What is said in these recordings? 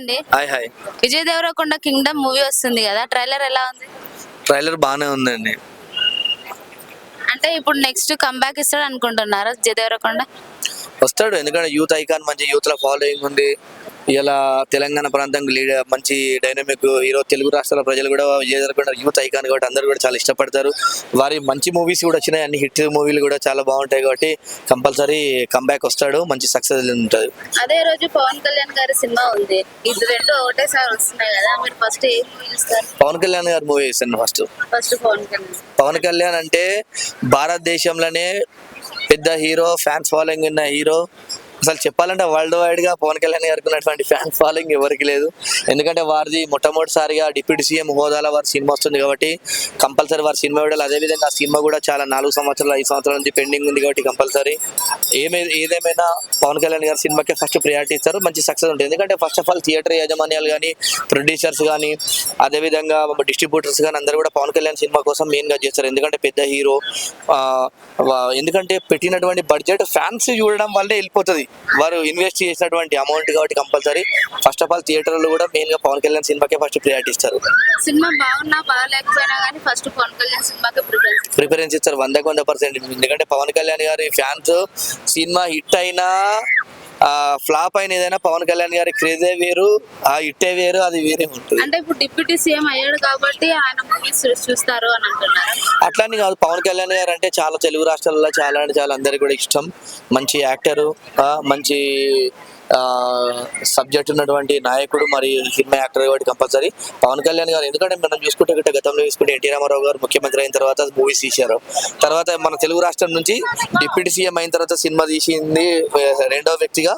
అండి hi hi. Vijay Deverakonda Kingdom movie వస్తుంది కదా. ట్రైలర్ ఎలా ఉంది? ట్రైలర్ బాగానే ఉందండి. అంటే ఇప్పుడు నెక్స్ట్ కంబ్యాక్ ఇస్తాడు అనుకుంటున్నారా విజయ్ దేవరకొండ? వస్తాడు. ఎందుకంటే యూత్ ఐకాన్ మంచి యూత్లో ఫాలోయింగ్ ఉంది. ఇలా తెలంగాణ ప్రాంతం లీడర్ మంచి డైనమిక్ హీరో తెలుగు రాష్ట్రాల ప్రజలు కూడా విజయ్ యూత్ ఐకాన్ కాబట్టి అందరూ కూడా చాలా ఇష్టపడతారు. వారి మంచి మూవీస్ కూడా వచ్చినాయి. అన్ని హిట్ మూవీలు కూడా చాలా బాగుంటాయి కాబట్టి కంపల్సరీ కంబ్యాక్ వస్తాడు. మంచి సక్సెస్ ఉంటుంది. అదే రోజు పవన్ కళ్యాణ్ గారి సినిమా ఉంది. ఇది రెండు ఒకటేసారి వస్తున్నాయి కదా. మీరు ఫస్ట్ ఏ మూవీ ఇస్తారు పవన్ కళ్యాణ్ గారి మూవీ వేసాను ఫస్ట్ ఫస్ట్ పవన్ కళ్యాణ్. పవన్ కళ్యాణ్ అంటే భారతదేశంలోనే పెద్ద హీరో ఫ్యాన్స్ ఫాలోయింగ్ ఉన్న హీరో అసలు చెప్పాలంటే వరల్డ్ వైడ్గా పవన్ కళ్యాణ్ గారికి ఉన్నటువంటి ఫ్యాన్ ఫాలోయింగ్ ఎవరికి లేదు. ఎందుకంటే వారిది మొట్టమొదటిసారిగా డిప్యూటీ సీఎం హోదాలో వారి సినిమా వస్తుంది కాబట్టి కంపల్సరీ వారి సినిమా విడాలి అదేవిధంగా ఆ సినిమా కూడా చాలా నాలుగు సంవత్సరాలు ఐదు సంవత్సరాల నుంచి పెండింగ్ ఉంది కాబట్టి కంపల్సరీ ఏమే ఏదేమైనా పవన్ కళ్యాణ్ గారి సినిమాకే ఫస్ట్ ప్రియారిటీ ఇస్తారు. మంచి సక్సెస్ ఉంటుంది. ఎందుకంటే ఫస్ట్ ఆఫ్ ఆల్ థియేటర్ యాజమాన్యాలు కానీ ప్రొడ్యూసర్స్ కానీ అదేవిధంగా డిస్ట్రిబ్యూటర్స్ కానీ అందరూ కూడా పవన్ కళ్యాణ్ సినిమా కోసం మెయిన్గా చేస్తారు. ఎందుకంటే పెద్ద హీరో ఎందుకంటే పెట్టినటువంటి బడ్జెట్ ఫ్యాన్స్ చూడడం వల్లే వెళ్ళిపోతుంది. వారు ఇన్వెస్ట్ చేసినటువంటి అమౌంట్ కాబట్టి కంపల్సరీ ఫస్ట్ ఆఫ్ ఆల్ థియేటర్లు కూడా మెయిన్గా పవన్ కళ్యాణ్ సినిమాకే ఫస్ట్ ప్రియారిటీ ఇస్తారు. సినిమా బాగున్నా బాగాలేకపోయినా కానీ ఫస్ట్ పవన్ కళ్యాణ్ సినిమాకి ప్రిఫరెన్స్ ప్రిఫరెన్స్ ఇస్తారు వందకు వంద పర్సెంట్ ఎందుకంటే పవన్ కళ్యాణ్ గారి ఫ్యాన్స్ సినిమా హిట్ అయినా ఫ్లాప్ అయిన ఏదైనా పవన్ కళ్యాణ్ గారి క్రేజే వేరు ఆ హిట్టే వేరు అది వేరే ఉంటుంది. అంటే ఇప్పుడు డిప్యూటీ సీఎం అయ్యాడు కాబట్టి ఆయన మూవీస్ చూస్తారు అని అంటున్నారు. అట్లాని కాదు పవన్ కళ్యాణ్ గారు అంటే చాలా తెలుగు రాష్ట్రాలలో చాలా అంటే చాలా అందరికి కూడా ఇష్టం. మంచి యాక్టరు మంచి సబ్జెక్ట్ ఉన్నటువంటి నాయకుడు మరి సినిమా యాక్టర్ కాబట్టి కంపల్సరీ. పవన్ కళ్యాణ్ గారు ఎందుకంటే మనం చూసుకుంటే గిట్ట గతంలో చూసుకుంటే ఎన్టీ రామారావు గారు ముఖ్యమంత్రి అయిన తర్వాత మూవీస్ తీశారు. తర్వాత మన తెలుగు రాష్ట్రం నుంచి డిప్యూటీ సీఎం అయిన తర్వాత సినిమా తీసింది రెండో వ్యక్తిగా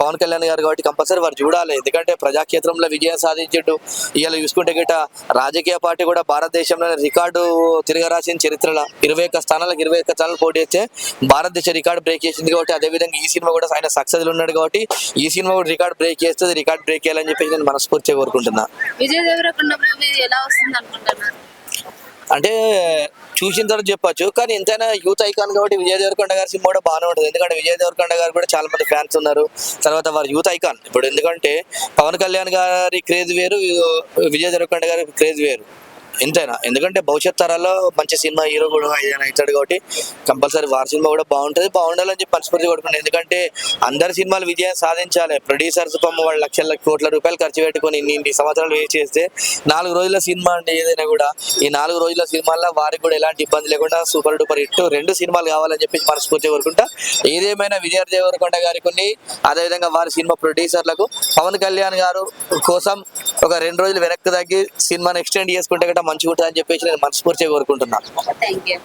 పవన్ కళ్యాణ్ గారు కాబట్టి కంపల్సరీ వారు చూడాలి. ఎందుకంటే ప్రజాక్షేత్రంలో విజయం సాధించట్టు ఇవాళ చూసుకుంటే గిట్ట రాజకీయ పార్టీ కూడా భారతదేశంలో రికార్డు తిరగరాసిన చరిత్రలో ఇరవై ఒక్క స్థానాలకు ఇరవై ఒక్క స్థానాలు పోటీ చేస్తే భారతదేశ రికార్డు బ్రేక్ చేసింది కాబట్టి అదేవిధంగా ఈ సినిమా కూడా ఆయన సక్సెస్ ఉన్నాడు కాబట్టి ఈ సినిమా కూడా రికార్డ్ బ్రేక్ చేస్తుంది రికార్డ్ బ్రేక్ చేయాలని చెప్పేసి నేను మనస్ఫూర్తిగా కోరుకుంటున్నా. విజయ్ దేవరకొండ మూవీ ఎలా వస్తుంది అనుకుంటున్నారు అంటే చూసిన తర్వాత చెప్పొచ్చు. కానీ ఎంతైనా యూత్ ఐకాన్ కాబట్టి విజయ్ దేవరకొండ గారి సినిమా కూడా బాగానే ఉంటుంది. ఎందుకంటే విజయ్ దేవరకొండ గారు కూడా చాలా మంది ఫ్యాన్స్ ఉన్నారు. తర్వాత వారు యూత్ ఐకాన్. ఇప్పుడు ఎందుకంటే పవన్ కళ్యాణ్ గారి క్రేజ్ వేరు విజయ్ దేవరకొండ గారి క్రేజ్ వేరు. ఎంతైనా. ఎందుకంటే భవిష్యత్ తరాల్లో మంచి సినిమా హీరో కూడా అవుతాడు కాబట్టి కంపల్సరీ వారి సినిమా కూడా బాగుంటుంది. బాగుండాలని చెప్పి మనస్ఫూర్తి కొడుకున్నాను ఎందుకంటే అందరి సినిమాలు విజయం సాధించాలి. ప్రొడ్యూసర్స్ పాపం వాళ్ళు లక్షల కోట్ల రూపాయలు ఖర్చు పెట్టుకొని ఇన్ని ఇన్ని సంవత్సరాలు వేస్ట్ చేస్తే నాలుగు రోజుల సినిమా అంటే ఏదైనా కూడా. ఈ నాలుగు రోజుల సినిమాల్లో వారికి కూడా ఎలాంటి ఇబ్బంది లేకుండా సూపర్ డూపర్ హిట్ రెండు సినిమాలు కావాలని చెప్పి మనస్ఫూర్తి కోరుకుంటా. ఏదేమైనా విజయ దేవరకొండ గారికి అదేవిధంగా వారి సినిమా ప్రొడ్యూసర్లకు పవన్ కళ్యాణ్ గారు కోసం ఒక రెండు రోజులు వెనక్కి తగ్గి సినిమాని ఎక్స్టెండ్ చేసుకుంటే గట్రా మంచిగా అని చెప్పేసి నేను మనస్ఫూర్తిగా కోరుకుంటున్నాను థ్యాంక్ యూ